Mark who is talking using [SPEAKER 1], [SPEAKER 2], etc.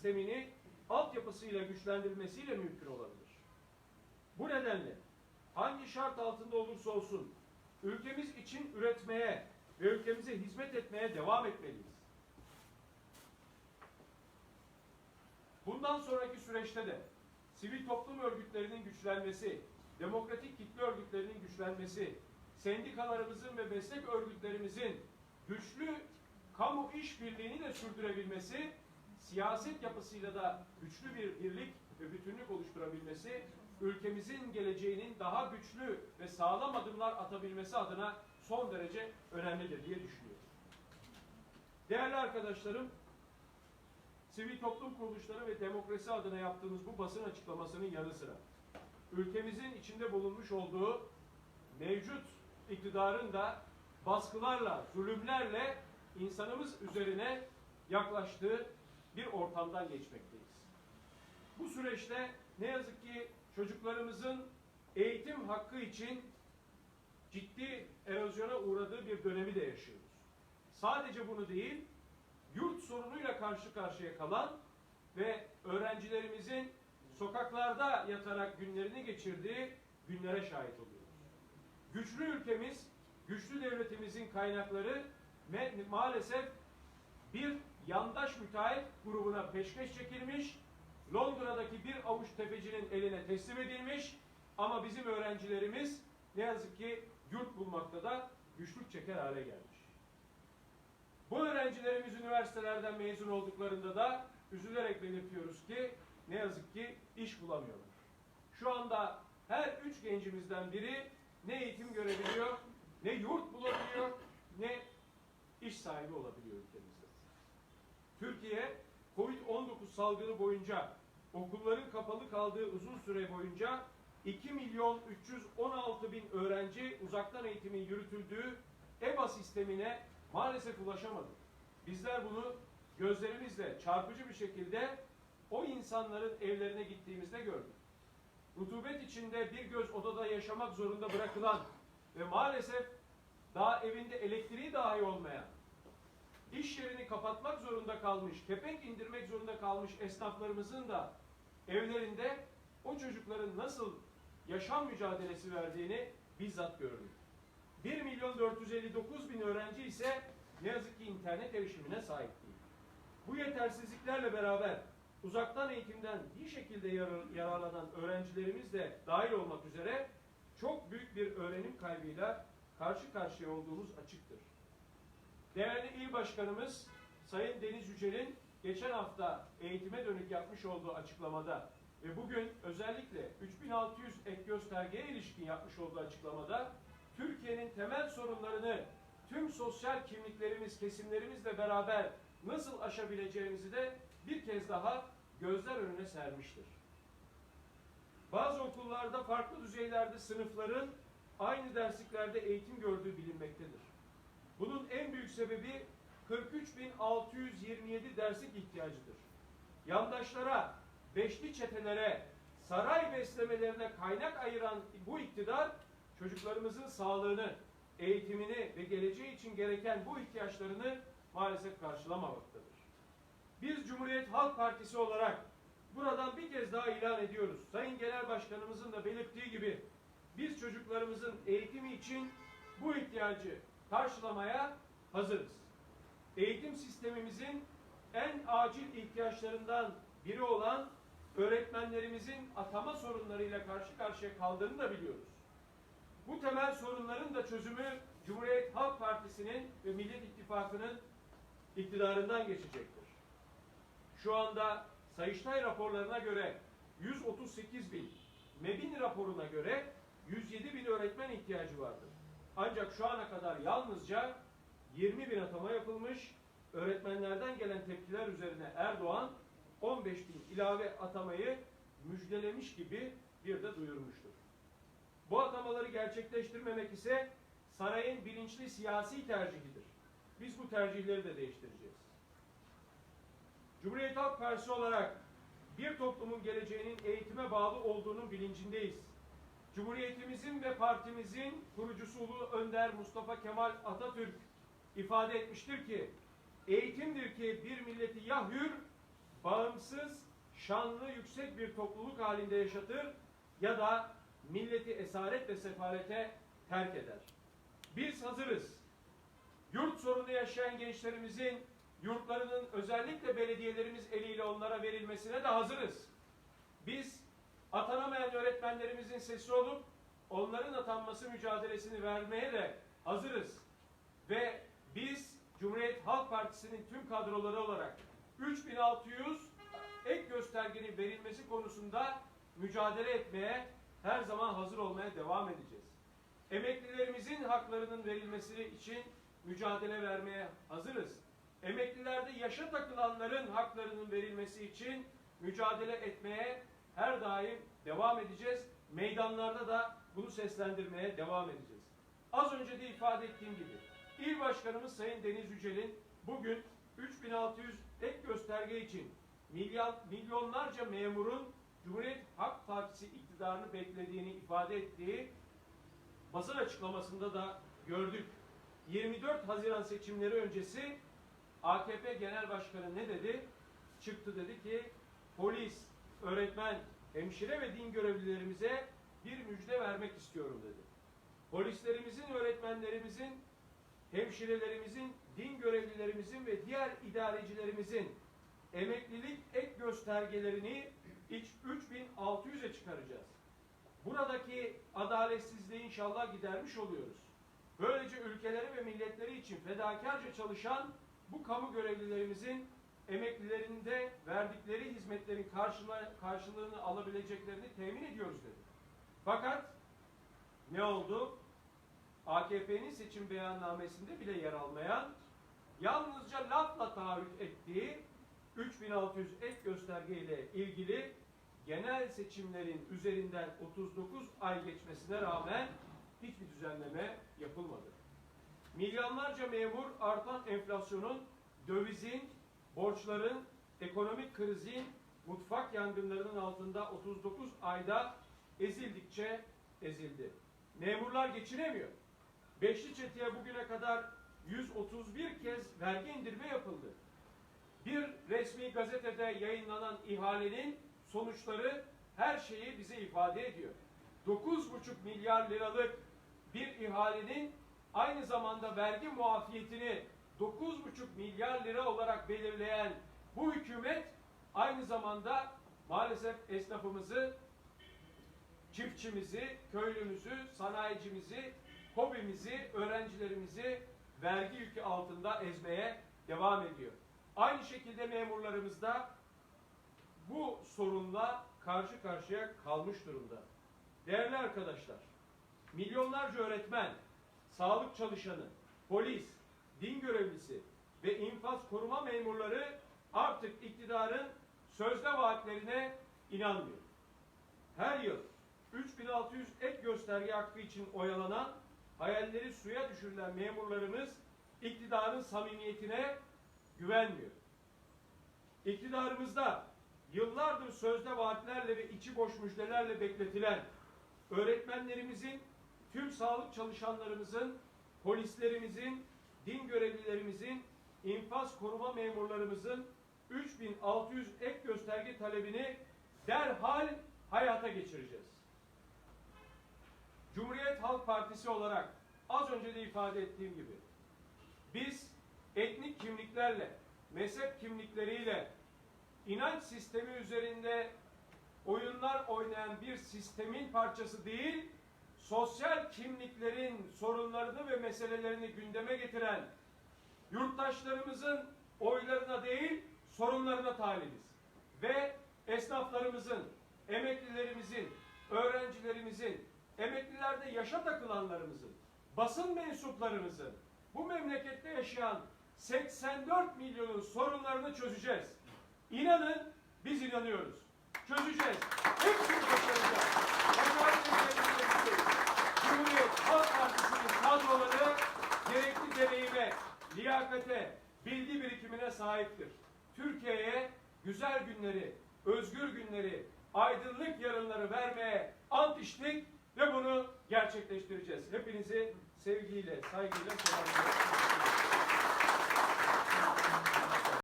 [SPEAKER 1] sistemini altyapısıyla güçlendirilmesiyle mümkün olabilir. Bu nedenle hangi şart altında olursa olsun ülkemiz için üretmeye ve ülkemize hizmet etmeye devam etmeliyiz. Bundan sonraki süreçte de sivil toplum örgütlerinin güçlenmesi, demokratik kitle örgütlerinin güçlenmesi, sendikalarımızın ve meslek örgütlerimizin güçlü kamu işbirliğini de sürdürebilmesi, siyaset yapısıyla da güçlü bir birlik ve bütünlük oluşturabilmesi, ülkemizin geleceğinin daha güçlü ve sağlam adımlar atabilmesi adına son derece önemlidir diye düşünüyorum. Değerli arkadaşlarım, sivil toplum kuruluşları ve demokrasi adına yaptığımız bu basın açıklamasının yanı sıra ülkemizin içinde bulunmuş olduğu mevcut iktidarın da baskılarla, zulümlerle insanımız üzerine yaklaştığı bir ortamdan geçmekteyiz. Bu süreçte ne yazık ki çocuklarımızın eğitim hakkı için ciddi erozyona uğradığı bir dönemi de yaşıyoruz. Sadece bunu değil, yurt sorunuyla karşı karşıya kalan ve öğrencilerimizin sokaklarda yatarak günlerini geçirdiği günlere şahit oluyoruz. Güçlü ülkemiz, güçlü devletimizin kaynakları maalesef bir yandaş müteahhit grubuna peşkeş çekilmiş, Londra'daki bir avuç tefecinin eline teslim edilmiş ama bizim öğrencilerimiz ne yazık ki yurt bulmakta da güçlük çeker hale gelmiş. Bu öğrencilerimiz üniversitelerden mezun olduklarında da üzülerek belirtiyoruz ki ne yazık ki iş bulamıyorlar. Şu anda her üç gencimizden biri ne eğitim görebiliyor, ne yurt bulabiliyor, ne iş sahibi olabiliyor. Türkiye Covid-19 salgını boyunca okulların kapalı kaldığı uzun süre boyunca 2 milyon 316 bin öğrenci uzaktan eğitimin yürütüldüğü EBA sistemine maalesef ulaşamadı. Bizler bunu gözlerimizle çarpıcı bir şekilde o insanların evlerine gittiğimizde gördük. Rutubet içinde bir göz odada yaşamak zorunda bırakılan ve maalesef daha evinde elektriği dahi olmayan, iş yerini kapatmak zorunda kalmış, kepenk indirmek zorunda kalmış esnaflarımızın da evlerinde o çocukların nasıl yaşam mücadelesi verdiğini bizzat gördük. 1 milyon 459 bin öğrenci ise ne yazık ki internet erişimine sahip değil. Bu yetersizliklerle beraber uzaktan eğitimden bir şekilde yarar- yararlanan öğrencilerimiz de dahil olmak üzere çok büyük bir öğrenim kaybıyla karşı karşıya olduğumuz açıktır. Değerli İl Başkanımız Sayın Deniz Yücel'in geçen hafta eğitime dönük yapmış olduğu açıklamada ve bugün özellikle 3600 ek göstergeye ilişkin yapmış olduğu açıklamada Türkiye'nin temel sorunlarını tüm sosyal kimliklerimiz, kesimlerimizle beraber nasıl aşabileceğimizi de bir kez daha gözler önüne sermiştir. Bazı okullarda farklı düzeylerde sınıfların aynı dersliklerde eğitim gördüğü bilinmektedir. Bunun en büyük sebebi 43.627 derslik ihtiyacıdır. Yandaşlara, beşli çetelere, saray beslemelerine kaynak ayıran bu iktidar çocuklarımızın sağlığını, eğitimini ve geleceği için gereken bu ihtiyaçlarını maalesef karşılamamaktadır. Biz Cumhuriyet Halk Partisi olarak buradan bir kez daha ilan ediyoruz. Sayın Genel Başkanımızın da belirttiği gibi biz çocuklarımızın eğitimi için bu ihtiyacı karşılamaya hazırız. Eğitim sistemimizin en acil ihtiyaçlarından biri olan öğretmenlerimizin atama sorunlarıyla karşı karşıya kaldığını da biliyoruz. Bu temel sorunların da çözümü Cumhuriyet Halk Partisi'nin ve Millet İttifakı'nın iktidarından geçecektir. Şu anda Sayıştay raporlarına göre 138 bin, MEBİN raporuna göre 107 bin öğretmen ihtiyacı vardır. Ancak şu ana kadar yalnızca 20 bin atama yapılmış, öğretmenlerden gelen tepkiler üzerine Erdoğan 15 bin ilave atamayı müjdelemiş gibi bir de duyurmuştur. Bu atamaları gerçekleştirmemek ise sarayın bilinçli siyasi tercihidir. Biz bu tercihleri de değiştireceğiz. Cumhuriyet Halk Partisi olarak bir toplumun geleceğinin eğitime bağlı olduğunun bilincindeyiz. Cumhuriyetimizin ve partimizin kurucusu Ulu Önder Mustafa Kemal Atatürk ifade etmiştir ki eğitimdir ki bir milleti ya hür, bağımsız şanlı yüksek bir topluluk halinde yaşatır ya da milleti esaret ve sefalete terk eder. Biz hazırız. Yurt sorunu yaşayan gençlerimizin yurtlarının özellikle belediyelerimiz eliyle onlara verilmesine de hazırız. Biz atanamayan öğretmenlerimizin sesi olup onların atanması mücadelesini vermeye de hazırız. Ve biz Cumhuriyet Halk Partisi'nin tüm kadroları olarak 3600 ek göstergenin verilmesi konusunda mücadele etmeye her zaman hazır olmaya devam edeceğiz. Emeklilerimizin haklarının verilmesi için mücadele vermeye hazırız. Emeklilerde yaşa takılanların haklarının verilmesi için mücadele etmeye her daim devam edeceğiz. Meydanlarda da bunu seslendirmeye devam edeceğiz. Az önce de ifade ettiğim gibi İl Başkanımız Sayın Deniz Yücel'in bugün 3600 ek gösterge için milyon, milyonlarca memurun Cumhuriyet Halk Partisi iktidarını beklediğini ifade ettiği basın açıklamasında da gördük. 24 Haziran seçimleri öncesi AKP Genel Başkanı ne dedi? Çıktı dedi ki polis, öğretmen, hemşire ve din görevlilerimize bir müjde vermek istiyorum dedi. Polislerimizin, öğretmenlerimizin, hemşirelerimizin, din görevlilerimizin ve diğer idarecilerimizin emeklilik ek göstergelerini iç 3600'e çıkaracağız. Buradaki adaletsizliği inşallah gidermiş oluyoruz. Böylece ülkeleri ve milletleri için fedakarca çalışan bu kamu görevlilerimizin emeklilerinde verdikleri hizmetlerin karşılığını alabileceklerini temin ediyoruz dedi. Fakat ne oldu? AKP'nin seçim beyannamesinde bile yer almayan, yalnızca lafla taahhüt ettiği 3600 ek gösterge ile ilgili genel seçimlerin üzerinden 39 ay geçmesine rağmen hiçbir düzenleme yapılmadı. Milyonlarca memur artan enflasyonun, dövizin, borçların, ekonomik krizin, mutfak yangınlarının altında 39 ayda ezildikçe ezildi. Memurlar geçinemiyor. Beşli çeteye bugüne kadar 131 kez vergi indirme yapıldı. Bir resmi gazetede yayınlanan ihalenin sonuçları her şeyi bize ifade ediyor. 9,5 milyar liralık bir ihalenin aynı zamanda vergi muafiyetini 9,5 milyar lira olarak belirleyen bu hükümet aynı zamanda maalesef esnafımızı, çiftçimizi, köylümüzü, sanayicimizi, hobimizi, öğrencilerimizi vergi yükü altında ezmeye devam ediyor. Aynı şekilde memurlarımız da bu sorunla karşı karşıya kalmış durumda. Değerli arkadaşlar, milyonlarca öğretmen, sağlık çalışanı, polis, din görevlisi ve infaz koruma memurları artık iktidarın sözde vaatlerine inanmıyor. Her yıl 3600 ek gösterge hakkı için oyalanan, hayalleri suya düşürülen memurlarımız iktidarın samimiyetine güvenmiyor. İktidarımızda yıllardır sözde vaatlerle ve içi boş müjdelerle bekletilen öğretmenlerimizin, tüm sağlık çalışanlarımızın, polislerimizin, din görevlilerimizin, infaz koruma memurlarımızın 3600 ek gösterge talebini derhal hayata geçireceğiz. Cumhuriyet Halk Partisi olarak az önce de ifade ettiğim gibi biz etnik kimliklerle, mezhep kimlikleriyle, inanç sistemi üzerinde oyunlar oynayan bir sistemin parçası değil, sosyal kimliklerin sorunlarını ve meselelerini gündeme getiren yurttaşlarımızın oylarına değil, sorunlarına talibiz. Ve esnaflarımızın, emeklilerimizin, öğrencilerimizin, emeklilerde yaşa takılanlarımızın, basın mensuplarımızın, bu memlekette yaşayan 84 milyonun sorunlarını çözeceğiz. İnanın biz inanıyoruz. Çözeceğiz. Hepsini başaracağız. Cumhuriyet Halk Partisi'nin kadroları gerekli deneyime, liyakate, bilgi birikimine sahiptir. Türkiye'ye güzel günleri, özgür günleri, aydınlık yarınları vermeye ant içtik ve bunu gerçekleştireceğiz. Hepinizi sevgiyle, saygıyla selamlıyorum.